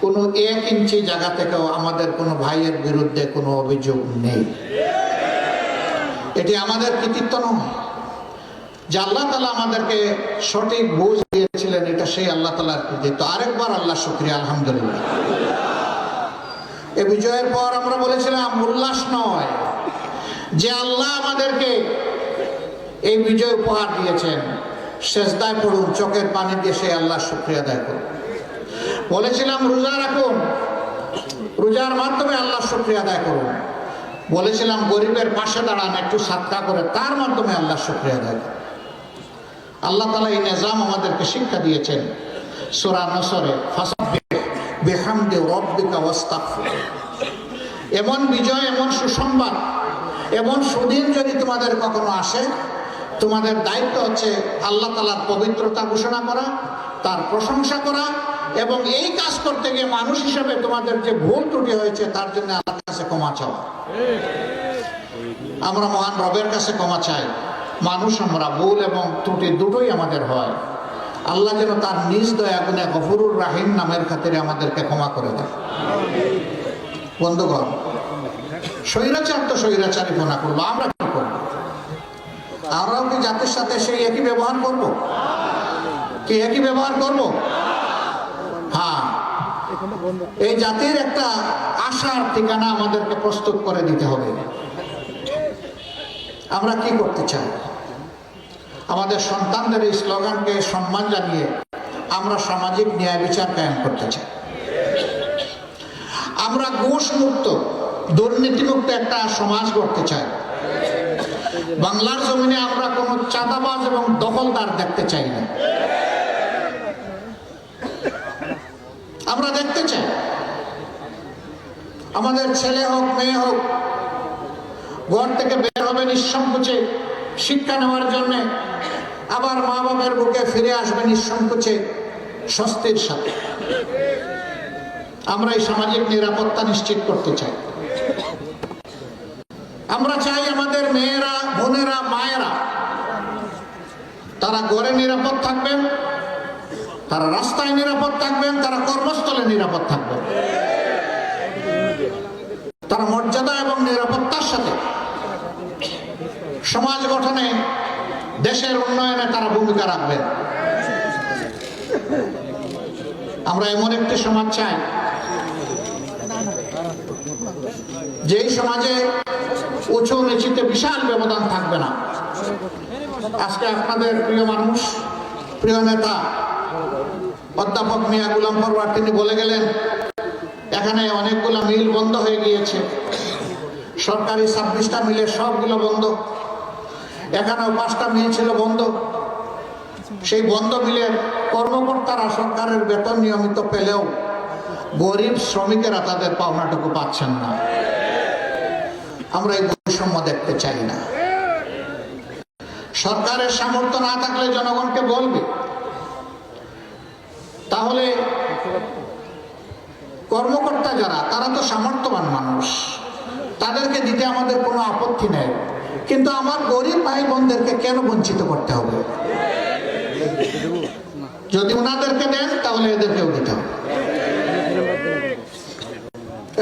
কোনো এক ইঞ্চি জায়গা থেকেও আমাদের কোনো ভাইয়ের বিরুদ্ধে কোনো অভিযোগ নেই। এটি আমাদের কৃতিত্ব নয়। যে আল্লাহ তালা আমাদেরকে সঠিক বুঝ দিয়েছিলেন, এটা সেই আল্লাহ তালার কৃতিত্ব। আরেকবার আল্লাহ শুক্রিয়া, আলহামদুলিল্লাহ। এ বিজয়ের পর আমরা বলেছিলাম, উল্লাস নয়। যে আল্লাহ আমাদেরকে এই বিজয় উপহার দিয়েছেন শেষদায় পড়ুন, চোখের পানি দিয়ে সেই আল্লাহ শুক্রিয়া আদায় করুন। বলেছিলাম, রোজা রাখুন। রোজার মাধ্যমে আল্লাহ শুক্রিয়া আদায় করুন। বলেছিলাম, গরিবের পাশে দাঁড়ান, একটু সাতকা করে। তার মাধ্যমে আল্লাহ শুক্রিয়া আদায় করুন। আল্লাহ তালা এই নিজাম আমাদেরকে শিক্ষা দিয়েছেন। সোরা এমন বিজয়, এমন সুসংবাদ, এমন সুদিন যদি তোমাদের কখনো আসে, তোমাদের দায়িত্ব হচ্ছে আল্লাহ তালার পবিত্রতা ঘোষণা করা, তার প্রশংসা করা এবং এই কাজ করতে গিয়ে মানুষ হিসেবে তোমাদের যে ভুল ত্রুটি হয়েছে, তার জন্য আল্লাহর কাছে ক্ষমা চাওয়া আমরা মহান রবের কাছে ক্ষমা চাই। মানুষ, আমরা ভুল এবং ত্রুটি দুটোই আমাদের হয়। আল্লাহ যেন তার নিজ দয়া গুণে গফরুর রাহিম নামের খাতিরে আমাদেরকে ক্ষমা করে দেয়। বন্ধুগণ, স্বৈরাচার তো স্বৈরাচারী মনে করব। আমরা কি করব? আমরাও কি জাতির সাথে সেই একই ব্যবহার করব? কি একই ব্যবহার করব? এই জাতির একটা আশার ঠিকানা আমাদেরকে প্রস্তুত করে দিতে হবে। আমরা কি করতে চাই? আমাদের সন্তানদের এই স্লোগানকে সম্মান জানিয়ে আমরা সামাজিক ন্যায় বিচার কায়েম করতে চাই। আমরা ঘুষ মুক্ত দুর্নীতিমুক্ত একটা সমাজ গড়তে চাই। বাংলার জমিনে আমরা কোনো চাঁদাবাজ এবং দখলদার দেখতে চাই না। আমরা দেখতে চাই। আমাদের ছেলে হোক, মেয়ে হোক, ঘর থেকে বের হবে নিঃসংকোচে, শিক্ষা নেওয়ার জন্য, আবার মা বাবার বুকে ফিরে আসবে নিঃসংকোচে, স্বস্তির সাথে। আমরা এই সামাজিক নিরাপত্তা নিশ্চিত করতে চাই। আমরা চাই আমাদের মেয়েরা, বোনেরা, মায়েরা, তারা ঘরে নিরাপদ থাকবেন। তারা রাস্তায় নিরাপদ থাকবেন, তারা কর্মস্থলে নিরাপদ থাকবেন। তারা মর্যাদা এবং নিরাপত্তার সাথে সমাজ গঠনে দেশের উন্নয়নে তারা ভূমিকা রাখবেন। আমরা এমন একটি সমাজ চাই, যেই সমাজে উঁচু নিচিতে বিশাল ব্যবধান থাকবে না। আজকে আপনাদের প্রিয় মানুষ, প্রিয় নেতা অধ্যাপক মিয়া গুলাম পরওয়ার তিনি বলে গেলেন, এখানে অনেকগুলো মিল বন্ধ হয়ে গিয়েছে। সরকারি ছাব্বিশটা মিলে সবগুলো বন্ধ। এখানেও পাঁচটা মিল ছিল বন্ধ। সেই বন্ধ মিলের কর্মকর্তারা সরকারের বেতন নিয়মিত পেলেও গরিব শ্রমিকেরা তাদের পাওনাটুকু পাচ্ছেন না। আমরা এই বৈষম্য দেখতে চাই না। সরকারের সামর্থ্য না থাকলে জনগণকে বলবে তাহলে কর্মকর্তা যারা, তারা তো সামর্থ্যবান মানুষ। তাদেরকে দিতে আমাদের কোনো আপত্তি নেই। কিন্তু আমার গরিব ভাই বোনদেরকে কেন বঞ্চিত করতে হবে? যদি ওনাদেরকে দেন, তাহলে এদেরকেও দিতে হবে।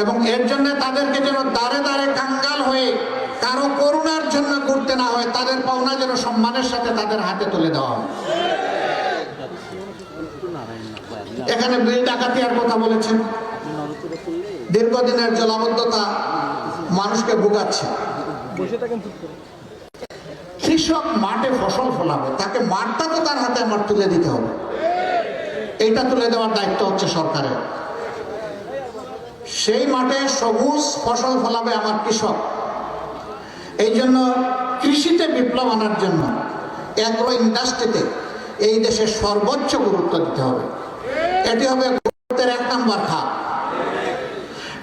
এবং এর জন্য তাদেরকে যেন দাঁড়ে দাঁড়ে কাঙ্গাল হয়ে কারও করুণার জন্য করতে না হয়, তাদের পাওনা যেন সম্মানের সাথে তাদের হাতে তুলে দেওয়া হয়। এখানে বিল ডাকাতিয়ার কথা বলেছেন। দীর্ঘদিনের জলাবদ্ধতা মানুষকে ভোগাচ্ছে। কৃষক মাঠে ফসল ফলাবে, তাকে মাঠটা তো তার হাতে আমার তুলে দিতে হবে। এইটা তুলে দেওয়ার দায়িত্ব হচ্ছে সরকারের। সেই মাঠে সবুজ ফসল ফলাবে আমার কৃষক। এই জন্য কৃষিতে বিপ্লব আনার জন্য অ্যাগ্রো ইন্ডাস্ট্রিতে এই দেশে সর্বোচ্চ গুরুত্ব দিতে হবে। এটি হবে গুরুত্বের এক নম্বর খাত।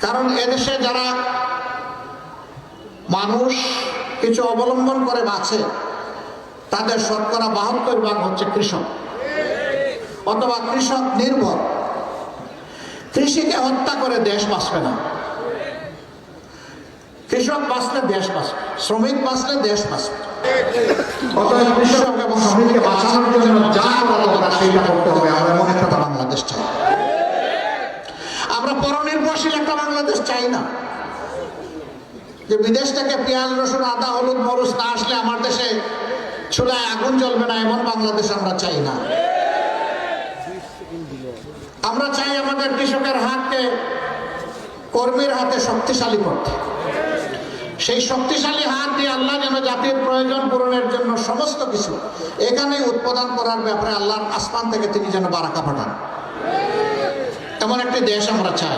কারণ এদেশে যারা মানুষ কিছু অবলম্বন করে বাঁচে, তাদের শতকরা বাহাত্তর ভাগ হচ্ছে কৃষক। অথবা কৃষক নির্ভর। কৃষিকে হত্যা করে দেশ বাঁচবে না। কৃষক বাঁচলে দেশ বাঁচবে, শ্রমিক বাঁচলে দেশ বাঁচবে। অতএব কৃষক এবং শ্রমিককে বাঁচানোর জন্য যা করা দরকার সেইটা করতে হবে। আমরা এমন একটা বাংলাদেশ চাই। আমরা পরনির্ভরশীল একটা বাংলাদেশ চাই না। যে বিদেশ থেকে পেঁয়াজ, রসুন, আদা, হলুদ, মরুচ না আসলে আমার দেশে চুলায় আগুন জ্বলবে না, এমন বাংলাদেশ আমরা চাই না। আমরা চাই আমাদের কৃষকের হাতকে কর্মীর হাতে শক্তিশালী করতে। সেই শক্তিশালী হাত দিয়ে আল্লাহ যেন জাতির প্রয়োজন পূরণের জন্য সমস্ত কিছু এখানে উৎপাদন করার ব্যাপারে আল্লাহর আসমান থেকে তিনি যেন বারাকা পাঠান। এমন একটি দেশ আমরা চাই।